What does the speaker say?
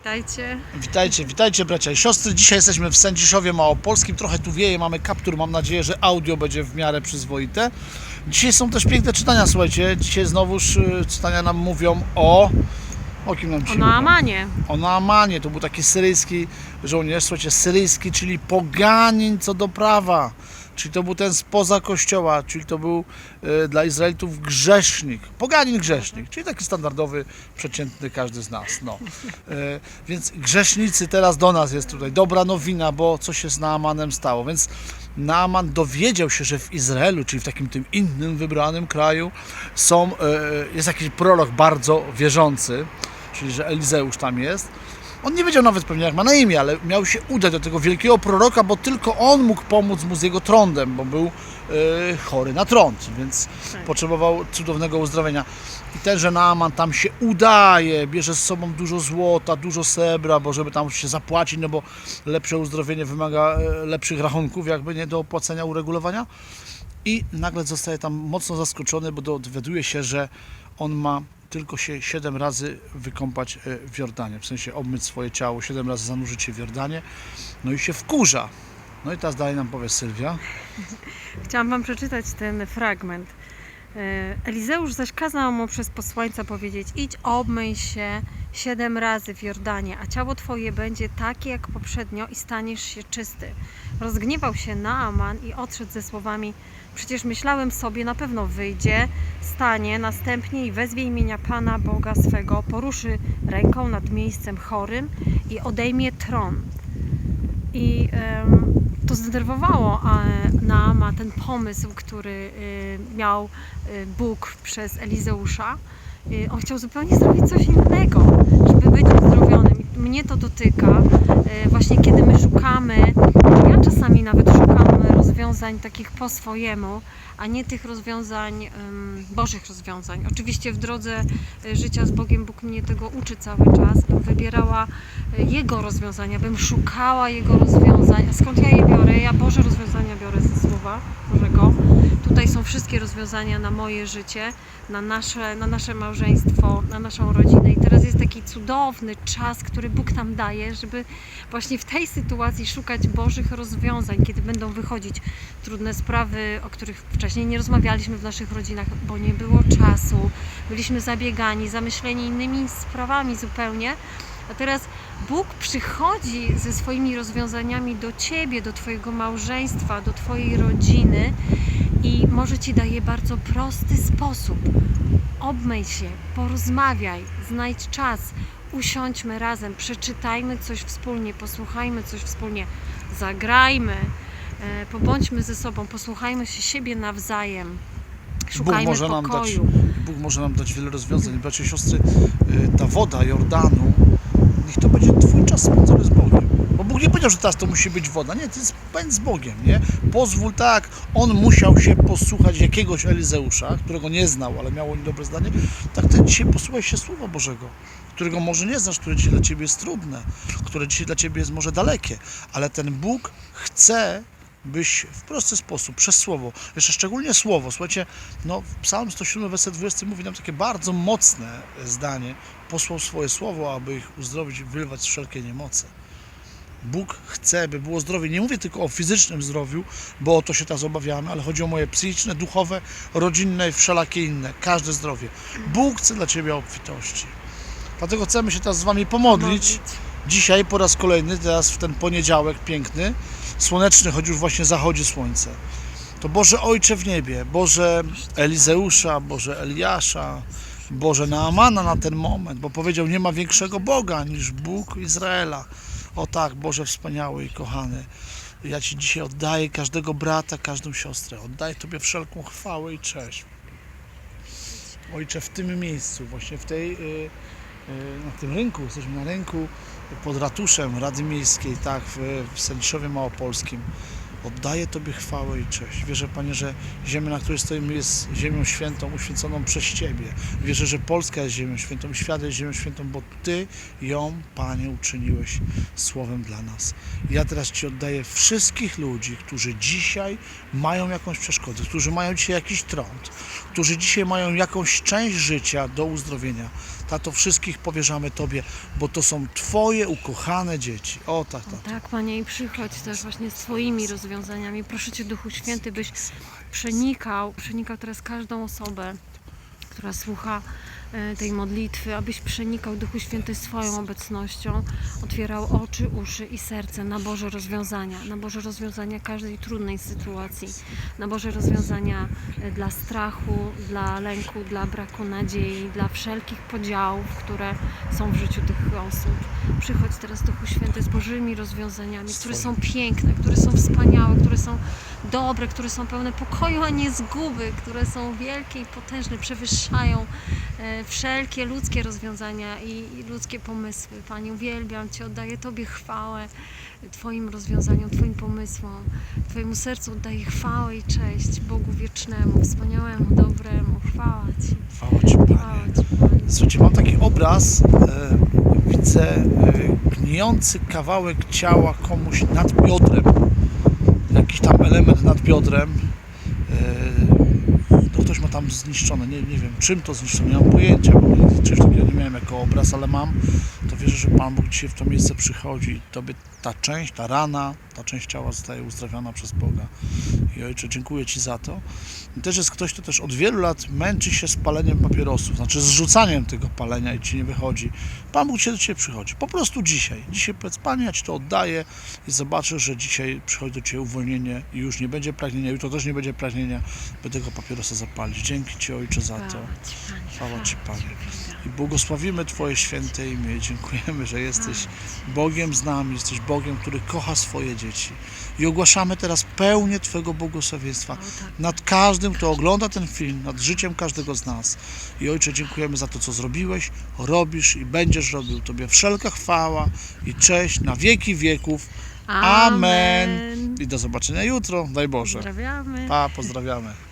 Witajcie. Witajcie, witajcie bracia i siostry. Dzisiaj jesteśmy w Sędziszowie Małopolskim. Trochę tu wieje, mamy kaptur. Mam nadzieję, że audio będzie w miarę przyzwoite. Dzisiaj są też piękne czytania, słuchajcie. Dzisiaj znowuż y, czytania nam mówią o... O kim nam O? Naamanie. O Naamanie. To był taki syryjski żołnierz, słuchajcie, syryjski, czyli poganin co do prawa. Czyli to był ten spoza kościoła, czyli to był e, dla Izraelitów grzesznik, poganin grzesznik, czyli taki standardowy, przeciętny każdy z nas. No. E, więc grzesznicy teraz do nas jest tutaj dobra nowina, bo co się z Naamanem stało. Więc Naaman dowiedział się, że w Izraelu, czyli w takim tym innym wybranym kraju, są, e, jest jakiś prorok bardzo wierzący, czyli że Elizeusz tam jest. On nie wiedział nawet pewnie jak ma na imię, ale miał się udać do tego wielkiego proroka, bo tylko on mógł pomóc mu z jego trądem, bo był e, chory na trąd, więc Tak. potrzebował cudownego uzdrowienia. I tenże Naaman tam się udaje, bierze z sobą dużo złota, dużo srebra, bo żeby tam się zapłacić, no bo lepsze uzdrowienie wymaga e, lepszych rachunków, jakby nie do opłacenia, uregulowania. I nagle zostaje tam mocno zaskoczony, bo dowiaduje się, że on ma tylko się siedem razy wykąpać e, w Jordanie, w sensie obmyć swoje ciało, siedem razy zanurzyć się w Jordanie, no i się wkurza. No i teraz dalej nam powie Sylwia. Chciałam Wam przeczytać ten fragment. E, Elizeusz zaś kazał mu przez posłańca powiedzieć: Idź, obmyj się siedem razy w Jordanie, a ciało Twoje będzie takie jak poprzednio i staniesz się czysty. Rozgniewał się Naaman i odszedł ze słowami: Przecież myślałem sobie, na pewno wyjdzie, stanie następnie i wezwie imienia Pana Boga swego, poruszy ręką nad miejscem chorym i odejmie tron. I em, to zdenerwowało Naama ten pomysł, który e, miał e, Bóg przez Elizeusza. E, On chciał zupełnie zrobić coś innego, żeby być uzdrowionym. Mnie to dotyka e, właśnie kiedy my szukamy, ja czasami nawet szukam rozwiązań takich po swojemu, a nie tych rozwiązań, bożych rozwiązań. Oczywiście w drodze e, życia z Bogiem Bóg mnie tego uczy cały czas, bym wybierała e, Jego rozwiązania, bym szukała Jego rozwiązań. A skąd ja je biorę? Ja Boże rozwiązania biorę ze Słowa Bożego. Tutaj są wszystkie rozwiązania na moje życie, na nasze, na nasze małżeństwo, na naszą rodzinę. I teraz jest taki cudowny czas, który Bóg nam daje, żeby właśnie w tej sytuacji szukać Bożych rozwiązań, kiedy będą wychodzić trudne sprawy, o których wcześniej nie rozmawialiśmy w naszych rodzinach, bo nie było czasu, byliśmy zabiegani, zamyśleni innymi sprawami zupełnie. A teraz Bóg przychodzi ze swoimi rozwiązaniami do ciebie, do twojego małżeństwa, do twojej rodziny i może ci daje bardzo prosty sposób. Obmyj się, porozmawiaj, znajdź czas, usiądźmy razem, przeczytajmy coś wspólnie, posłuchajmy coś wspólnie, zagrajmy, e, pobądźmy ze sobą, posłuchajmy się siebie nawzajem. Bóg może, nam dać. Bóg może nam dać wiele rozwiązań. Bracia i siostry, y, ta woda Jordanu, niech to będzie Twój czas spędzony z Bogiem. Bóg nie powiedział, że teraz to musi być woda. Nie, ty spędź z Bogiem, nie? Pozwól tak. On musiał się posłuchać jakiegoś Elizeusza, którego nie znał, ale miał o nim dobre zdanie. Tak ty dzisiaj posłuchaj się Słowa Bożego, którego może nie znasz, które dzisiaj dla Ciebie jest trudne, które dzisiaj dla Ciebie jest może dalekie, ale ten Bóg chce, byś w prosty sposób, przez Słowo, jeszcze szczególnie Słowo, słuchajcie, no Psalm 107, werset 20 mówi nam takie bardzo mocne zdanie, posłał swoje Słowo, aby ich uzdrowić z wszelkiej niemocy. Bóg chce, by było zdrowie. Nie mówię tylko o fizycznym zdrowiu, bo o to się teraz obawiamy, ale chodzi o moje psychiczne, duchowe, rodzinne i wszelakie inne. Każde zdrowie. Bóg chce dla Ciebie obfitości. Dlatego chcemy się teraz z Wami pomodlić. Dzisiaj po raz kolejny, teraz w ten poniedziałek piękny, słoneczny, choć już właśnie zachodzi słońce. To Boże Ojcze w niebie, Boże Elizeusza, Boże Eliasza, Boże Naamana na ten moment, bo powiedział, nie ma większego Boga niż Bóg Izraela. O tak, Boże wspaniały i kochany. Ja Ci dzisiaj oddaję każdego brata, każdą siostrę. Oddaję Tobie wszelką chwałę i cześć. Ojcze, w tym miejscu, właśnie w tej, y, y, na tym rynku, jesteśmy na rynku pod ratuszem Rady Miejskiej, tak, w, Sędziszowie Małopolskim. Oddaję Tobie chwałę i cześć. Wierzę, Panie, że ziemia, na której stoimy, jest ziemią świętą, uświęconą przez Ciebie. Wierzę, że Polska jest ziemią świętą, świat jest ziemią świętą, bo Ty ją, Panie, uczyniłeś słowem dla nas. Ja teraz Ci oddaję wszystkich ludzi, którzy dzisiaj mają jakąś przeszkodę, którzy mają dzisiaj jakiś trąd, którzy dzisiaj mają jakąś część życia do uzdrowienia. Tato, wszystkich powierzamy Tobie, bo to są Twoje ukochane dzieci. O tak, tak. Tak, Panie, i przychodź też właśnie swoimi rozwiązaniami. Proszę Cię, Duchu Święty, byś przenikał, przenikał teraz każdą osobę, która słucha tej modlitwy, abyś przenikał Duchu Święty swoją obecnością, otwierał oczy, uszy i serce na Boże rozwiązania, na Boże rozwiązania każdej trudnej sytuacji, na Boże rozwiązania e, dla strachu, dla lęku, dla braku nadziei, dla wszelkich podziałów, które są w życiu tych osób. Przychodź teraz Duchu Święty z Bożymi rozwiązaniami, które są piękne, które są wspaniałe, które są dobre, które są pełne pokoju, a nie zguby, które są wielkie i potężne, przewyższają e, wszelkie ludzkie rozwiązania i, ludzkie pomysły. Panie, uwielbiam Cię, oddaję Tobie chwałę, Twoim rozwiązaniom, Twoim pomysłom, Twojemu sercu oddaję chwałę i cześć Bogu wiecznemu, wspaniałemu, dobremu. Chwała Ci, Chwała Ci, Panie. chwała Ci, Panie. Słuchajcie, mam taki obraz, e, widzę e, gnijący kawałek ciała komuś nad biodrem, jakiś tam element nad biodrem. E, no ktoś ma tam zniszczone, nie, nie wiem czym to zniszczone, nie mam pojęcia, bo czegoś takiego nie miałem jako obraz, ale mam, to wierzę, że Pan Bóg dzisiaj w to miejsce przychodzi i Tobie ta część, ta rana, ta część ciała zostaje uzdrawiona przez Boga. I Ojcze, dziękuję Ci za to. I też jest ktoś, kto też od wielu lat męczy się z paleniem papierosów, znaczy zrzucaniem tego palenia i Ci nie wychodzi. Pan Bóg się do Ciebie przychodzi. Po prostu dzisiaj. Dzisiaj powiedz, Panie, ja Ci to oddaję i zobaczysz, że dzisiaj przychodzi do Ciebie uwolnienie i już nie będzie pragnienia, jutro też nie będzie pragnienia, by tego papierosa zapalić. Dzięki Ci, Ojcze, za to. Chwała Ci, Panie. I błogosławimy Twoje święte imię. Dziękujemy, że jesteś Bogiem z nami, jesteś Bogiem, który kocha swoje dzieci. I ogłaszamy teraz pełnię Twojego błogosławieństwa tak. nad każdym, kto ogląda ten film, nad życiem każdego z nas. I Ojcze, dziękujemy za to, co zrobiłeś, robisz i będziesz robił. Tobie wszelka chwała i cześć na wieki wieków. Amen. I do zobaczenia jutro. Daj Boże. Pozdrawiamy. Pa, pozdrawiamy.